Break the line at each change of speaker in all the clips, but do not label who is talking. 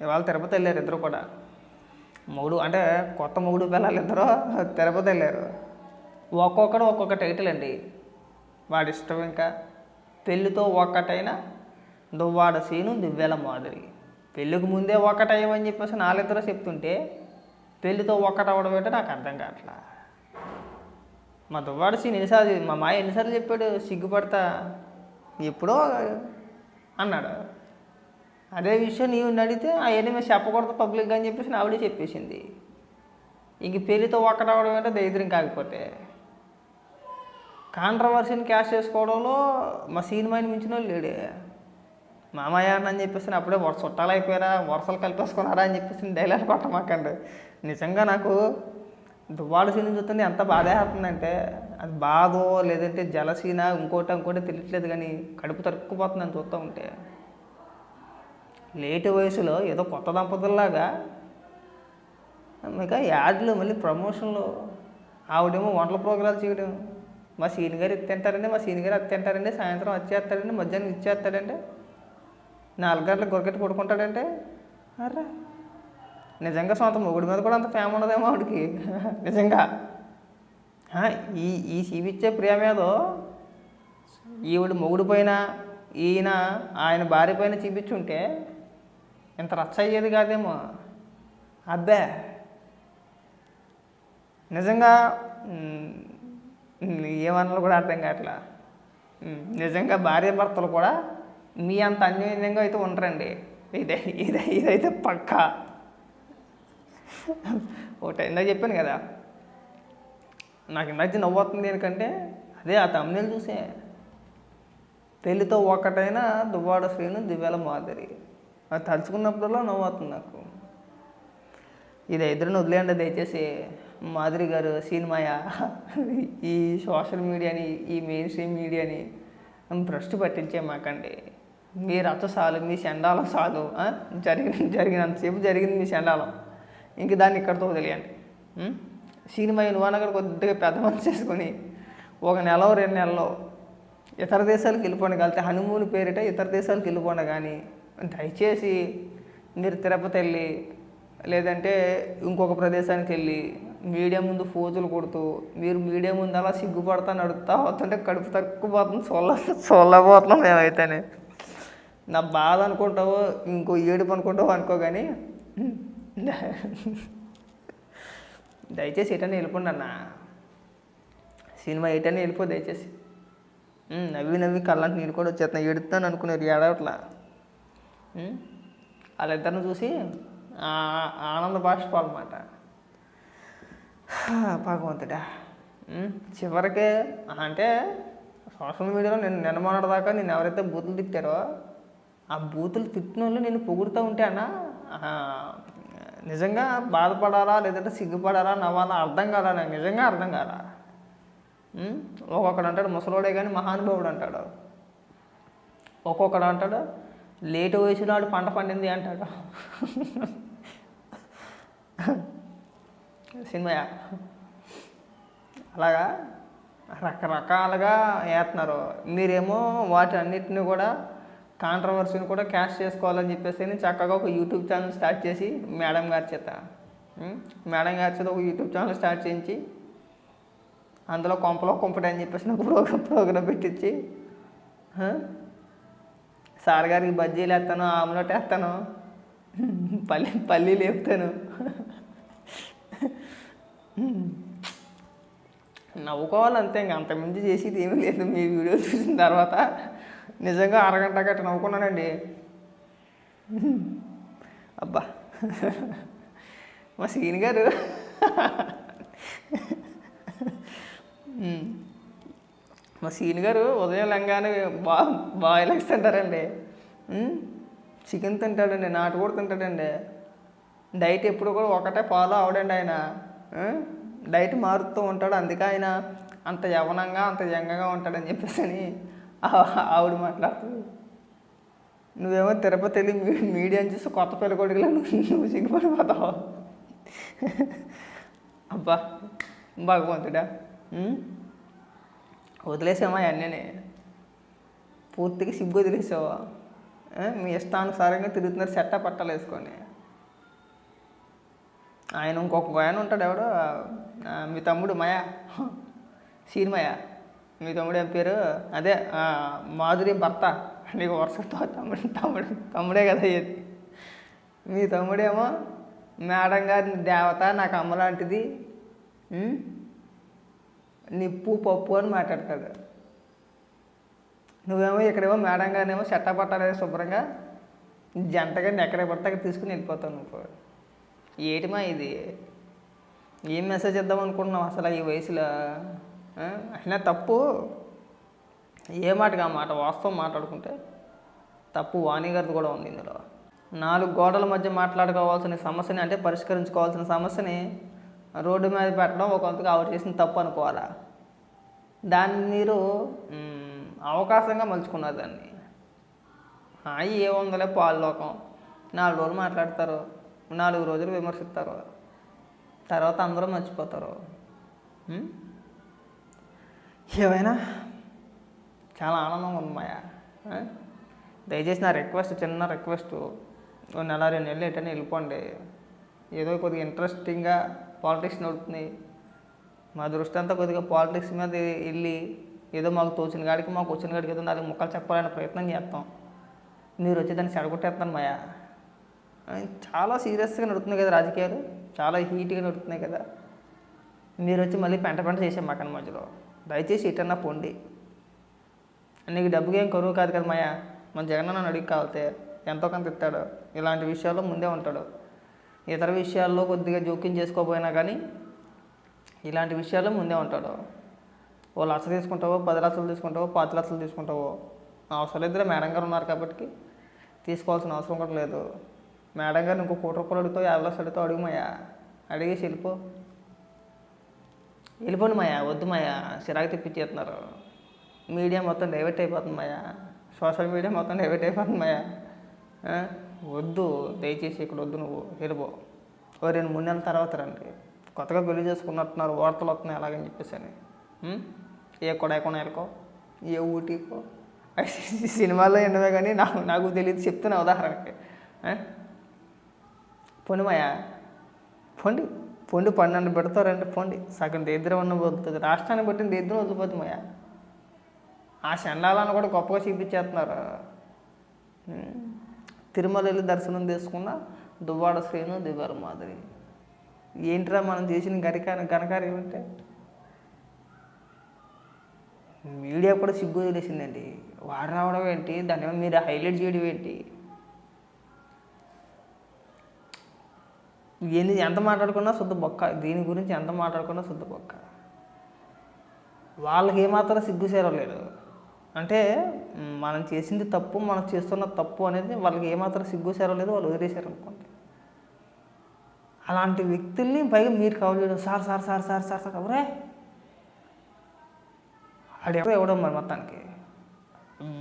ఇవాళ తిరుపతి వెళ్ళారు ఇద్దరు కూడా. మొగుడు అంటే కొత్త మొగుడు పిల్లలు ఇద్దరు తిరుపతి వెళ్ళారు. ఒక్కొక్కడు ఒక్కొక్క టైటిల్ అండి. వాడి ఇష్టం ఇంకా. పెళ్ళితో ఒక్కటైనా దువ్వాడ సీను దివ్యల మాదిరి పెళ్ళికి ముందే ఒక్కటయ్యమని చెప్పేసి నాలిద్దరూ చెప్తుంటే పెళ్ళితో ఒక్కటవడం ఏంటో నాకు అర్థం కావట్లా. మా దువ్వాడ సీన్ ఎన్నిసార్లు మా మాయ ఎన్నిసార్లు చెప్పాడు సిగ్గుపడతా? ఎప్పుడో అన్నాడు. అదే విషయం నీవు అడిగితే అవన్నీ మేము చెప్పకూడదు పబ్లిక్గా అని చెప్పేసి ఆవిడే చెప్పేసింది. ఇంక పెళ్ళితో ఒక్కటవడం అంటే దరిద్రం కాకపోతే. కాంట్రవర్సీని క్యాష్ చేసుకోవడంలో మా సినిమాని మించిన వాళ్ళు లేడే. మామయ్యారని అని చెప్పేసి అప్పుడే వరుస చుట్టాలు అయిపోయారా వరుసలు కలిపేసుకున్నారా అని చెప్పేసి డైలాగ్ కొట్టమాకండి నిజంగా నాకు దువ్వాడ సీన్ చూస్తుంటే ఎంత బాధేస్తుందంటే అవుతుందంటే అది బాధో లేదంటే జలసీన ఇంకోటి ఇంకోటి తెలియట్లేదు కానీ కడుపు తరుక్కుపోతుందని చూస్తూ ఉంటే. లేట్ వయసులో ఏదో కొత్త దంపతుల్లాగా. ఇంకా యాడ్లు మళ్ళీ ప్రమోషన్లు. ఆవిడేమో వంటల ప్రోగ్రాలు చేయడం. మా సీని గారు తింటారండి మా సీని గారు అది తింటారండి సాయంత్రం వచ్చేస్తాడండి మధ్యాహ్నం ఇచ్చేస్తాడండి. నాలుగు గంటలకు గొరకెట్టి పడుకుంటాడంటే. అర్రా. నిజంగా సొంత మొగుడి మీద కూడా అంత ప్రేమ ఉండదేమో ఆవిడకి. నిజంగా. ఈ ఈ శివిచ్చే ప్రేమ ఏదో. ఈవిడ మొగుడు పైన ఈయన ఆయన భార్య పైన చూపించుంటే ఇంత రచ్చ అయ్యేది కాదేమో. అబ్బే. నిజంగా ఏమన్నా కూడా అర్థం కావట్లా? నిజంగా భార్య భర్తలు కూడా మీ అంత అన్యోన్యంగా అయితే ఉండరండి. ఇదే ఇదే ఇదైతే పక్కా. ఒకటి ఇందాక చెప్పాను కదా. నాకు ఇందాక నవ్వుతుంది ఎందుకంటే అదే ఆ తమ్ముళ్ళు చూసే. పెళ్ళితో ఒక్కటైనా దువ్వాడ శ్రీను దివ్యాల మాదిరి. అది తలుచుకున్నప్పుడల్లా నవ్వు అవుతుంది నాకు. ఇది ఇద్దరిని వదిలేయండి దయచేసి మాధురి గారు సినిమాయ ఈ సోషల్ మీడియాని ఈ మెయిన్ స్ట్రీమ్ మీడియాని భ్రష్టు పట్టించే మాకండి. మీ రచ్చ చాలు మీ చండాలం చాలు జరిగిన జరిగినంతసేపు జరిగింది మీ చండాలం. ఇంక దాన్ని ఇక్కడితో వదిలేయండి. సినిమా నువ్వన్న కూడా కొద్దిగా పెద్ద మనసు చేసుకొని ఒక నెల రెండు నెలలో ఇతర దేశాలకు వెళ్ళిపోండి. కలితే హనుమూన్ పేరిట ఇతర దేశాలకు వెళ్ళిపోండి. కానీ దయచేసి మీరు తిరుపతి వెళ్ళి లేదంటే ఇంకొక ప్రదేశానికి వెళ్ళి మీడియా ముందు ఫోజులు కొడుతూ మీరు మీడియా ముందు అలా సిగ్గుపడతా నడుపుతా అవుతుంటే కడుపు తక్కువపోతుంది చొల్ల చొల్లబోతున్నాం మేమైతేనే. నా బాధ అనుకుంటావో ఇంకో ఏడుపు అనుకుంటావో అనుకో కానీ దయచేసి ఎటన్నా వెళ్ళిపోండి అన్న. సినిమా ఎటన్నా వెళ్ళిపో దయచేసి. నవ్వి నవ్వి కళ్ళంటే నీళ్ళు కూడా వచ్చేస్తాను ఎడుతాను అనుకున్నారు ఏడవట్లా వాళ్ళిద్దరిని చూసి ఆనంద బాష్పాలన్నమాట భగవంతుడా. చివరికి అంటే సోషల్ మీడియాలో నేను నిన్న దాకా నేను ఎవరైతే బూతులు తిట్టారో ఆ బూతులు తిట్టిన వాళ్ళు నేను పొగుడుతూ ఉంటే అన్న నిజంగా బాధపడాలా లేదంటే సిగ్గుపడాలా నవ్వాలా అర్థం కాలా నాకు? నిజంగా అర్థం కాలా ఒక్కొక్కడు అంటాడు ముసలోడే కానీ మహానుభావుడు అంటాడు. ఒక్కొక్కడు అంటాడు లేటు వయసులో వాడు పంట పండింది అంటాడు. సినిమా. అలాగా రకరకాలుగా వేస్తున్నారు మీరేమో వాటి అన్నిటిని కూడా కాంట్రవర్సీని కూడా క్యాష్ చేసుకోవాలని చెప్పేసి నేను చక్కగా ఒక యూట్యూబ్ ఛానల్ స్టార్ట్ చేసి మేడం గారి చేత మేడం గారి చేత ఒక యూట్యూబ్ ఛానల్ స్టార్ట్ చేయించి అందులో కొంపలో కొంపటి అని చెప్పేసి నాకు ప్రోగ్రామ్ ప్రోగ్రామ్ పెట్టించి సార్ గారికి బజ్జీలు వేస్తాను ఆమ్లెట్ వేస్తాను. పల్లి పల్లి లేపుతాను. నవ్వుకోవాలి అంతే ఇంకా అంతకుమించి చేసేది ఏమీ లేదు. మీ వీడియో చూసిన తర్వాత నిజంగా అరగంట గట్ట నవ్వుకున్నానండి. అబ్బా. మా సీని గారు. మా సీన్ గారు ఉదయం లంగానే బా బాయిల్ ఎగ్స్ తింటారండి. చికెన్ తింటాడండి నాటుకోడి తింటాడండి. డైట్ ఎప్పుడు కూడా ఒకటే ఫాలో అవడండి ఆయన. డైట్ మారుతూ ఉంటాడు. అందుకే ఆయన అంత యవనంగా అంత యంగగా ఉంటాడని చెప్పేసి అని ఆవిడ మాట్లాడుతుంది. నువ్వేమో తిరుపతి వెళ్ళి మీడియాని చూసి కొత్త పిల్లకొడుకులా నువ్వు నువ్వు సిగ్గుపడిపోతావు అబ్బా భగవంతుడా. వదిలేసామా అన్నీ పూర్తిగా సిగ్గు వదిలేసావా? మీ ఇష్టానుసారంగా తిరుగుతున్నారు సెట్ట పట్టాలు వేసుకొని. ఆయన ఇంకొక ఆయన ఉంటాడు ఎవడో? మీ తమ్ముడు మయా. సీనిమయ మీ తమ్ముడు ఏం పేరు? అదే మాధురి భర్త. నీకు వరుసతో తమ్ముడు తమ్ముడు తమ్ముడే కదా ఇది మీ తమ్ముడేమో మేడం గారిని దేవత నాకు అమ్మ లాంటిది. నిప్పు పప్పు అని మాట్లాడతాడు. నువ్వేమో ఇక్కడేమో మేడం గారినేమో చెట్ట పట్టాలి శుభ్రంగా జంటగా ఎక్కడ పడితే అక్కడ తీసుకుని వెళ్ళిపోతావు నువ్వు. ఏటిమా ఇది? ఏం మెసేజ్ ఇద్దాం అనుకుంటున్నావు అసలు ఈ వయసులో? అయినా తప్పు. ఏ మాటగా మాట? వాస్తవం మాట్లాడుకుంటే తప్పు వాణిగారిది కూడా ఉంది ఇందులో. నాలుగు గోడల మధ్య మాట్లాడుకోవాల్సిన సమస్యని అంటే పరిష్కరించుకోవాల్సిన సమస్యని రోడ్డు మీద పెట్టడం ఒక వంతుగా ఆవిడ చేసిన తప్పు అనుకోవాలా? దాన్ని మీరు అవకాశంగా మలుచుకున్నారు దాన్ని. హాయి ఏముందలే పాల్లోకం నాలుగు రోజులు మాట్లాడతారు. నాలుగు రోజులు విమర్శిస్తారు. తర్వాత అందరూ మర్చిపోతారు. ఏమైనా? చాలా ఆనందంగా ఉంది మాయా. దయచేసి నా రిక్వెస్ట్ చిన్న రిక్వెస్ట్. నెల రెండు నెలలు ఎటైనా వెళ్ళిపోండి. ఏదో కొద్దిగా ఇంట్రెస్టింగ్గా పాలిటిక్స్ నడుపుతుంది. మా దృష్టి అంతా కొద్దిగా పాలిటిక్స్ మీద వెళ్ళి ఏదో మాకు తోచిన కాడికి మాకు వచ్చిన గాడికి ఏదో నాలుగు ముక్కలు చెప్పాలనే ప్రయత్నం చేస్తాం. మీరు వచ్చి దాన్ని చెడగొట్టేస్తాను మాయా. చాలా సీరియస్గా నడుతున్నాయి కదా రాజకీయాలు. చాలా హీట్గా నడుస్తున్నాయి కదా. మీరు వచ్చి మళ్ళీ పెంట పెంట చేసే మాకన్న మధ్యలో. దయచేసి ఇటన్నా పోండి. నీకు డబ్బుకి ఏం కరువు కాదు కదా మాయా. మన జగన్ అన్న అడిగి కావాలితే ఎంతో కొంత ఇస్తాడు. ఇలాంటి విషయాల్లో ముందే ఉంటాడు. ఇతర విషయాల్లో కొద్దిగా జోక్యం చేసుకోపోయినా కానీ ఇలాంటి విషయాల్లో ముందే ఉంటాడు. ఓ లక్ష తీసుకుంటావో పది లక్షలు తీసుకుంటావో పాతి లక్షలు తీసుకుంటావో అవసరం ఇద్దరు మేడం గారు ఉన్నారు కాబట్టి తీసుకోవాల్సిన అవసరం కూడా లేదు. మేడం గారిని ఇంకో కోటి రూపాయలు అడుగుతావు యాభై లక్షలు అడుగుతావు అడుగుమయ్యా అడిగేసి వెళ్ళిపో. వెళ్ళిపోండి మాయా వద్దు మాయా చిరాకు తెప్పించేస్తున్నారు. మీడియా మొత్తం డైవర్ట్ అయిపోతుంది మాయా. సోషల్ మీడియా మొత్తం డైవర్ట్ అయిపోతుంది మాయా. వద్దు దయచేసి ఇక్కడ వద్దు నువ్వు. వెళ్ళిపో ఓ రెండు మూడు నెలల తర్వాత రండి. కొత్తగా పెళ్ళి చేసుకున్నట్టున్నారు వార్తలు వస్తున్నాయి అలాగని చెప్పేసి అని ఏ ఏ కొడైకొనాలకో ఏ ఊటీకో? సినిమాల్లో ఎండమే కానీ నాకు నాకు తెలియదు. చెప్తున్నా ఉదాహరణకి. ఆ? పొండి పొండి. పన్నెండు పోండి పన్నెండు పెడతారంటే సగం దరిద్రం ఉన్న వదులుతుంది రాష్ట్రాన్ని బట్టి దరిద్రం వదిలిపోతుంది మాయా. ఆ చండాలను కూడా గొప్పగా చూపించేస్తున్నారు. తిరుమల వెళ్ళి దర్శనం చేసుకున్న దువ్వాడ శ్రీను దివ్యాల మాదిరి. ఏంట్రా మనం చేసిన గరికాని ఘనకార్యం ఏమంటే మీడియా కూడా సిగ్గు తెలిసిందండి వాడు రావడం ఏంటి? దాని మీరు హైలైట్ చేయడం ఏంటి? ఏంది ఎంత మాట్లాడుకున్నా శుద్ధ బొక్క. దీని గురించి ఎంత మాట్లాడుకున్నా శుద్ధ బొక్క. వాళ్ళకి ఏమాత్రం సిగ్గు చేరలేదు. అంటే మనం చేసింది తప్పు మనం చేస్తున్న తప్పు అనేది వాళ్ళకి ఏమాత్రం సిగ్గు లేదు వాళ్ళు వదిలేశారు అనుకోండి. అలాంటి వ్యక్తుల్ని పైగా మీరు కవర్ చేయడం sir sir sir sir sir sir ఎవరే ఆడు ఎవరు ఇవ్వడం మరి మొత్తానికి.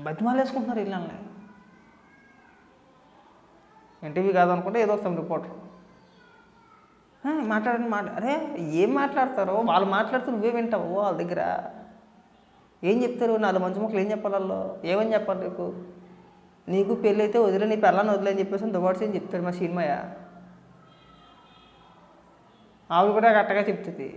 బతిమాలేసుకుంటున్నారు ఇళ్ళని ఎన్టీవీ కాదనుకుంటే ఏదో ఒకసారి రిపోర్టర్ మాట్లాడండి మాట్లా అరే ఏం మాట్లాడతారో? వాళ్ళు మాట్లాడుతూ నువ్వే వింటావు? వాళ్ళ దగ్గర ఏం చెప్తారు? నాలుగు మంచి ముక్కలు ఏం చెప్పాలి వాళ్ళు ఏమని చెప్పాలి నీకు? నీకు పెళ్ళి అయితే వదిలే నీ పెళ్ళని వదిలే అని చెప్పేసి దుబాట్స్ ఏం చెప్తారు మా సినిమాయ ఆవిడ కూడా కరెక్ట్గా చెప్తుంది.